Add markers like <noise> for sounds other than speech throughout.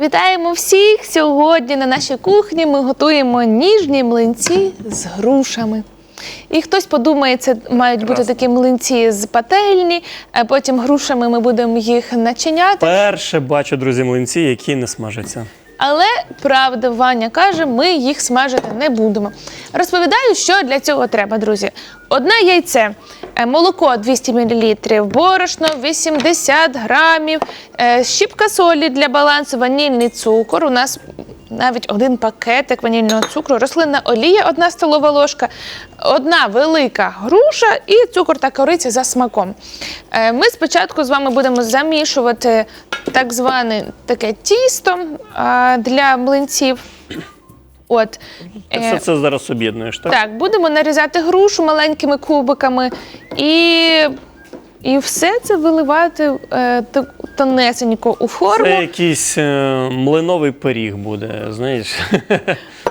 Вітаємо всіх! Сьогодні на нашій кухні ми готуємо ніжні млинці з грушами. І хтось подумає, це мають бути такі млинці з пательні, а потім грушами ми будемо їх начиняти. Перше бачу, друзі, млинці, які не смажаться. Але правда, Ваня каже, ми їх смажити не будемо. Розповідаю, що для цього треба, друзі. Одне яйце, молоко 200 мл, борошно 80 грамів, е, щіпка солі для балансу, ванільний цукор. У нас навіть один пакетик ванільного цукру, рослинна олія, одна столова ложка, одна велика груша і цукор та кориця за смаком. Е, Ми спочатку з вами будемо замішувати так зване таке тісто для млинців. От. Ти е, все це зараз об'єднуєш, так? так, будемо нарізати грушу маленькими кубиками і, і все це виливати е, тонесенько у форму. Це якийсь е, млиновий пиріг буде, знаєш. <laughs>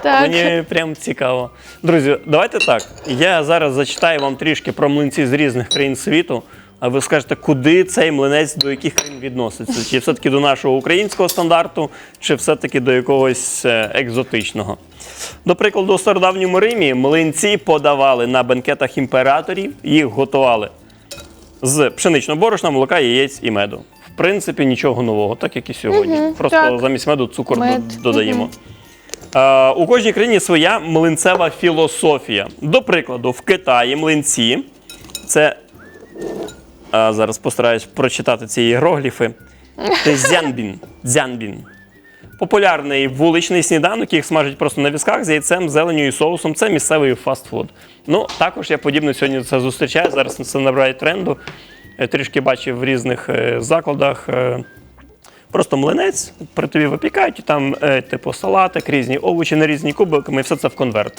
Так. Мені прям цікаво. Друзі, давайте так. Я зараз зачитаю вам трішки про млинці з різних країн світу. А ви скажете, куди цей млинець до яких країн відноситься? Чи все-таки до нашого українського стандарту, чи все-таки до якогось е, екзотичного? До прикладу, у стародавньому Римі млинці подавали на бенкетах імператорів, їх готували з пшеничного борошна, молока, яєць і меду. В принципі, нічого нового, так як і сьогодні. Просто так. замість меду цукор Мед. додаємо. Е, у кожній країні своя млинцева філософія. До прикладу, в Китаї млинці це. Е, зараз постараюсь прочитати ці іерогліфи. Це дзянбін. дзянбін. Популярний вуличний сніданок, їх смажать просто на візках з яйцем, зеленю і соусом. Це місцевий фастфуд. Ну, також я подібно сьогодні це зустрічаю. Зараз це набирає тренду. Трішки бачив в різних е, закладах. Просто млинець при тобі випікають, і там, е, типу, салатик, різні овочі на різні кубиками, і все це в конверт.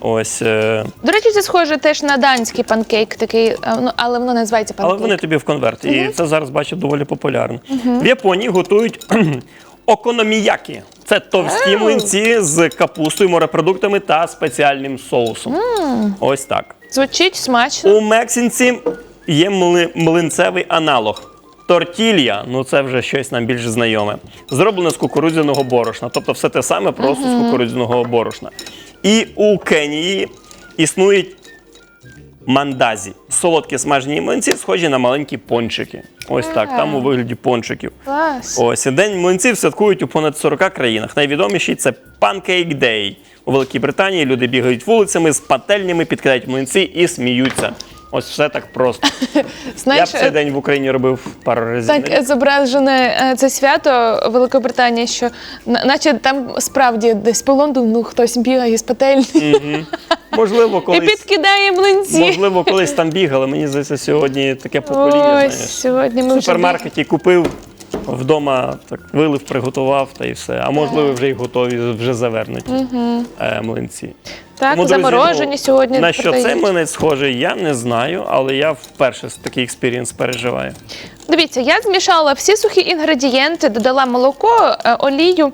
Ось. е, До речі, це схоже теж на данський панкейк, такий, е, ну, але воно називається Але вони тобі в конверт. І це зараз бачу доволі популярно. В Японії готують <clears throat> окономіякі. Це товсті млинці з капустою, морепродуктами та спеціальним соусом. Ось так. Звучить смачно. У Мексинці є мли- млинцевий аналог. Тортілья, ну це вже щось нам більш знайоме. Зроблене з кукурудзяного борошна. Тобто все те саме, просто з кукурудзяного борошна. І у Кенії існують мандазі. Солодкі смажені млинці, схожі на маленькі пончики. Ось так, там у вигляді пончиків. Клас. Ось і день млинців святкують у понад 40 країнах. Найвідоміші це Pancake Day. У Великій Британії люди бігають вулицями з пательнями, підкидають млинці і сміються. Ось все так просто. <laughs> Я б цей е, день в Україні робив пару разів. Так зображене е, це свято Великобританії, що наче там справді десь по Лондону хтось бігає з пательні <laughs> Можливо, колись і підкидає млинці. можливо, колись там бігали. Мені здається, сьогодні таке покоління. Ось знаєш. сьогодні В супермаркеті вже супермаркеті купив, вдома так вилив, приготував та і все. А можливо, вже й готові, вже завернуті е, млинці. так Тому, друзі, заморожені ну, сьогодні. На що цей продають. млинець схожий, я не знаю, але я вперше такий експірієнс переживаю. Дивіться, я змішала всі сухі інгредієнти, додала молоко, е, олію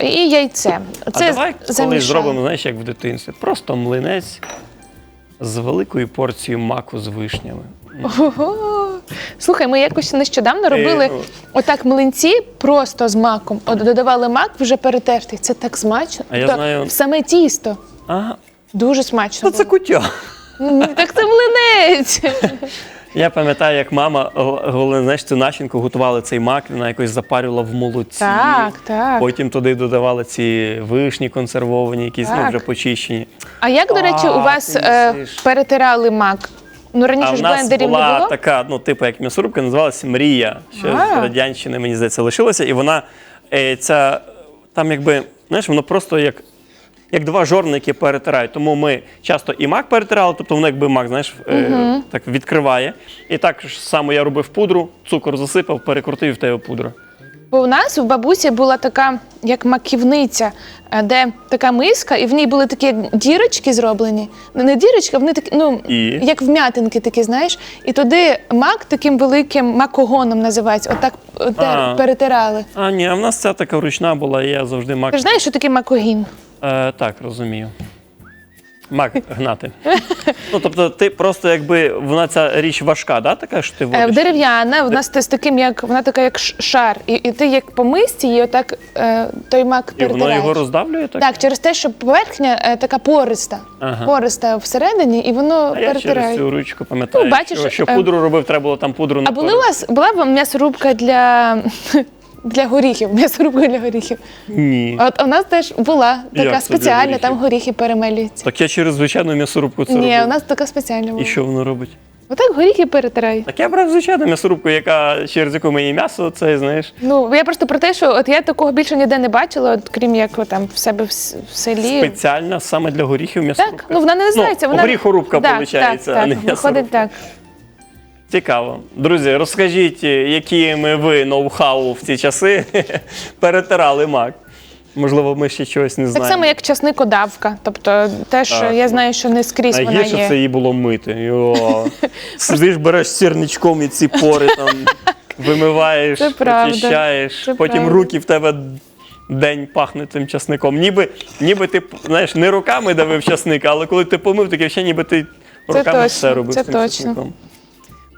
і яйце. а давай замішала. зробимо, знаєш, як в дитинстві. Просто млинець з великою порцією маку з вишнями. Ого. Слухай, ми якось нещодавно робили ну. отак млинці просто з маком. От додавали мак вже перетертий. Це так смачно. А я То знаю- Саме тісто. Ага, Дуже смачно. ну це було. кутя. М, Так це млинець. <laughs> Я пам'ятаю, як мама головне, знаєш, цю начинку готувала цей мак, вона якось запарювала в молоці. Так, так. Потім туди додавали ці вишні консервовані, якісь ну, Так. вже почищені. А як, до речі, у А, вас ти е, мислиш. перетирали мак? Ну раніше А в нас блендерів не була було. така, ну, типу, як м'ясорубка, називалася Мрія. Ще А. з радянщини, мені здається, лишилася. І вона е, ця, там якби, знаєш, воно просто як. Як два жорники перетирають. Тому ми часто і мак перетирали, тобто воно якби мак, знаєш, е, так відкриває. І так ж само я робив пудру, цукор засипав, перекрутив і в тебе пудра. Бо у нас у бабусі була така, як маківниця, е, де така миска, і в ній були такі дірочки зроблені. Ну, Не дірочки, а вони такі, ну, І? як вм'ятинки такі, знаєш. І туди мак таким великим макогоном називається. Отак отер, А. перетирали. А, ні, а в нас ця така ручна була, і я завжди мак. Ти ж знаєш, що таке макогін? Е, так, розумію. Мак гнати. ну, тобто, ти просто якби вона ця річ важка, да? така що ти Е, водиш? Дерев'яна, вона з з таким, як вона така, як ш- шар. І, і ти як по мисці її отак е, той мак І воно перетираєш. його роздавлює так? Так, через те, що поверхня е, така пориста, Ага. пориста всередині, і воно А я через перетирає. цю ручку пам'ятаю, Ну, бачиш, що, що е, пудру робив, треба було там пудру А були у вас була вам м'ясорубка для, для горіхів? М'ясорубка для горіхів. Ні. От у нас теж була така Як це для спеціальна, горіхів? там горіхи перемелюються. Так я через звичайну м'ясорубку це Ні, робив. у нас така спеціальна була. І що воно робить? Отак горіхи перетирають. Так я брав звичайну м'ясорубку, яка через яку мені м'ясо, це знаєш. Ну я просто про те, що от я такого більше ніде не бачила, от, крім як там в себе в, с- в селі. Спеціальна саме для горіхів м'ясорубка. Так, ну вона не називається. Ну, вона горіхорубка, Так, виходить, так, а так, не Виходить так. Цікаво. Друзі, розкажіть, якими ви ноу-хау в ці часи <laughs> перетирали мак. Можливо, ми ще чогось не Так знаємо. само, як часникодавка. Тобто, теж Так. я знаю, що не скрізь вона Найгірше це її було мити. Йо. <laughs> Сидиш, береш сірничком і ці пори там вимиваєш, Це правда. очищаєш, Це потім правда. руки в тебе день пахне тим часником. Ніби, ніби ти знаєш, не руками давив часник, але коли ти помив, таке ще ніби ти Це руками точно, все робив це з тим точно. часником.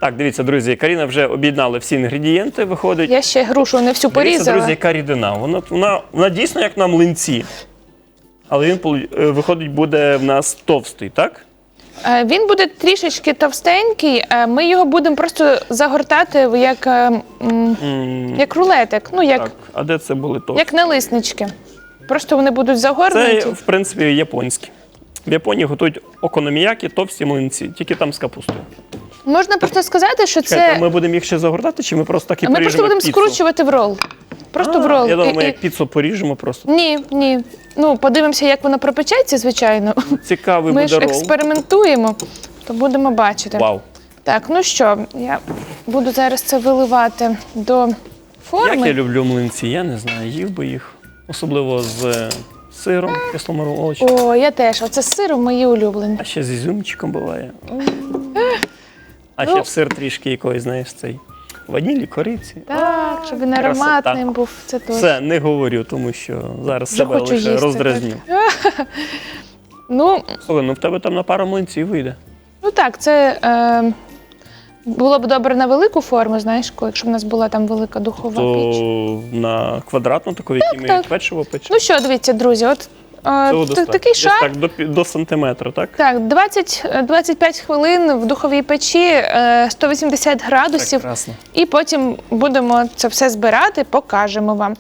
Так, дивіться, друзі, Каріна вже об'єднала всі інгредієнти, виходить. Я ще грушу не всю Дивіться, порізала. друзі, яка рідина. Вона, вона, вона дійсно як на млинці. Але він полу- е, виходить, буде в нас товстий, так? Е, Він буде трішечки товстенький. е, Ми його будемо просто загортати як, е, м, як рулетик, ну як, Так, а де це були товсті? як налиснички. Просто вони будуть Це, в принципі, японські. В Японії готують окономіякі, товсті млинці, тільки там з капустою. Можна просто сказати, що Чекайте, це. Ми будемо їх ще загортати, чи ми просто так і Ми поріжемо просто будемо піцу? скручувати в рол. Просто в А, рол. Я думаю, І- ми і- як піцу поріжемо просто. Ні, ні. Ну, подивимося, як воно пропечеться, звичайно. Цікавий Ми буде ж рол. експериментуємо, то будемо бачити. Вау. Так, ну що, я буду зараз це виливати до форми. Як я люблю млинці, я не знаю, їв би їх. Особливо з е, сиром, кисломором овочем. О, я теж. Оце з сиром мої улюблені. А ще з ізюмчиком буває. А Ну. ще в сир трішки якоїсь, знаєш, цей ванілі, кориці. Так, щоб він красота. ароматним був. Це точно. Все, не говорю, тому що зараз Вже себе хочу лише їсти, роздразню. <laughs> Ну, Слухай, ну в тебе там на пару млинців вийде. ну так, це е, було б добре на велику форму, знаєш, коли- якщо б у нас була там велика духова піч. То на квадратну таку, в якій ми так. печиво печемо. Ну що, дивіться, друзі, от е, такий шар. Так, до, до сантиметра, так? Так, 20-25 хвилин в духовій печі, е, 180 градусів. Прекрасно. І потім будемо це все збирати, покажемо вам.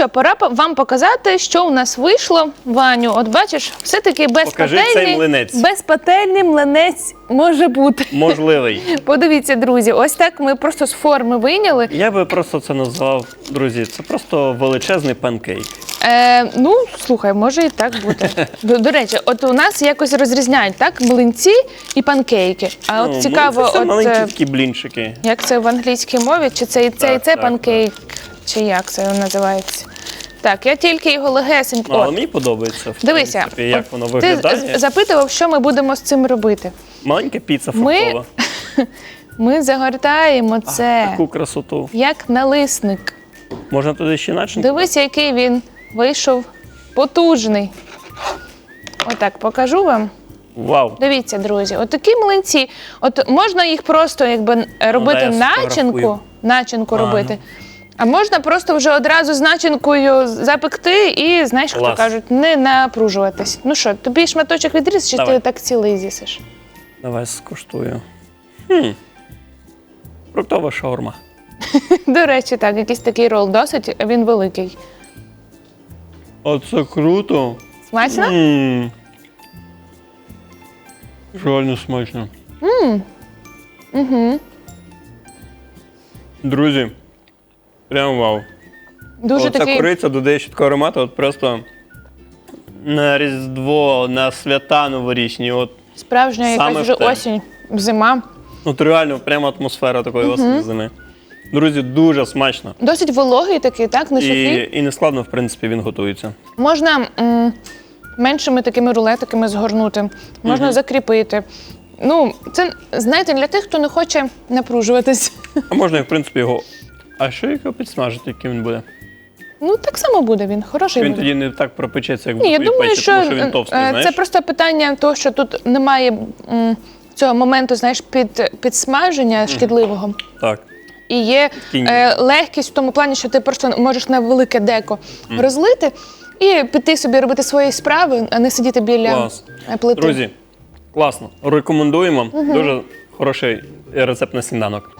Що, пора вам показати, що у нас вийшло. Ваню, от бачиш, все-таки Покажи цей млинець. безпательний млинець може бути. Можливий. <laughs> Подивіться, друзі, ось так ми просто з форми вийняли. Я би просто це назвав, друзі, це просто величезний панкейк. Е, ну, слухай, може і так бути. <laughs> До, до речі, от у нас якось розрізняють так млинці і панкейки. А от Ну, цікаво, це все от, маленькі е, такі блінчики. як це в англійській мові, чи це і це, і Так, це так, панкейк, чи як це називається? Так, я тільки його легесенько. Ну, але мені подобається. В Дивися, принципі, як воно ти виглядає. з- запитував, що ми будемо з цим робити. Маленька піца Ми фруктова. <laughs> Ми загортаємо це Таку красоту. як налисник. Можна туди ще начинку? Дивись, який він вийшов потужний. Отак покажу вам. Вау. Дивіться, друзі, от млинці. От можна їх просто якби е, робити Ну, я начинку, сфотографую. начинку Ага. робити. А можна просто вже одразу з начинкою запекти і, знаєш, хто Клас. кажуть, не напружуватись. Ну що, тобі шматочок відріз, чи Давай. ти так цілий з'їсиш? Давай скуштую. Хм. Фруктова шаурма. <laughs> До речі, так, якийсь такий рол досить, він великий. Оце круто. Смачно? М. Реально смачно. Угу. Друзі, прям вау. Дуже Оця такий. кориця додає ще такого аромату, от просто на Різдво, на свята новорічні. От, Справжня якась Саме вже в осінь, зима. от реально прямо атмосфера такої осені зими. Друзі, дуже смачно. Досить вологий такий, так, на шофі. І, і не складно, в принципі, він готується. Можна м, меншими такими рулетиками згорнути, можна закріпити. Ну, це знаєте, для тих, хто не хоче напружуватись. А можна, в принципі, його. А що як його підсмажити, яким він буде? Ну, так само буде він, хороший Він буде. тоді не так пропечеться, як Ні, я думаю, печі, що, тому що він товстий, е, знаєш? це просто питання того, що тут немає м, цього моменту, знаєш, під, підсмаження шкідливого. Так. І є Такий- е, легкість в тому плані, що ти просто можеш на велике деко розлити і піти собі робити свої справи, а не сидіти біля Клас. е, плити. Друзі, класно. Рекомендуємо. Дуже хороший рецепт на сніданок.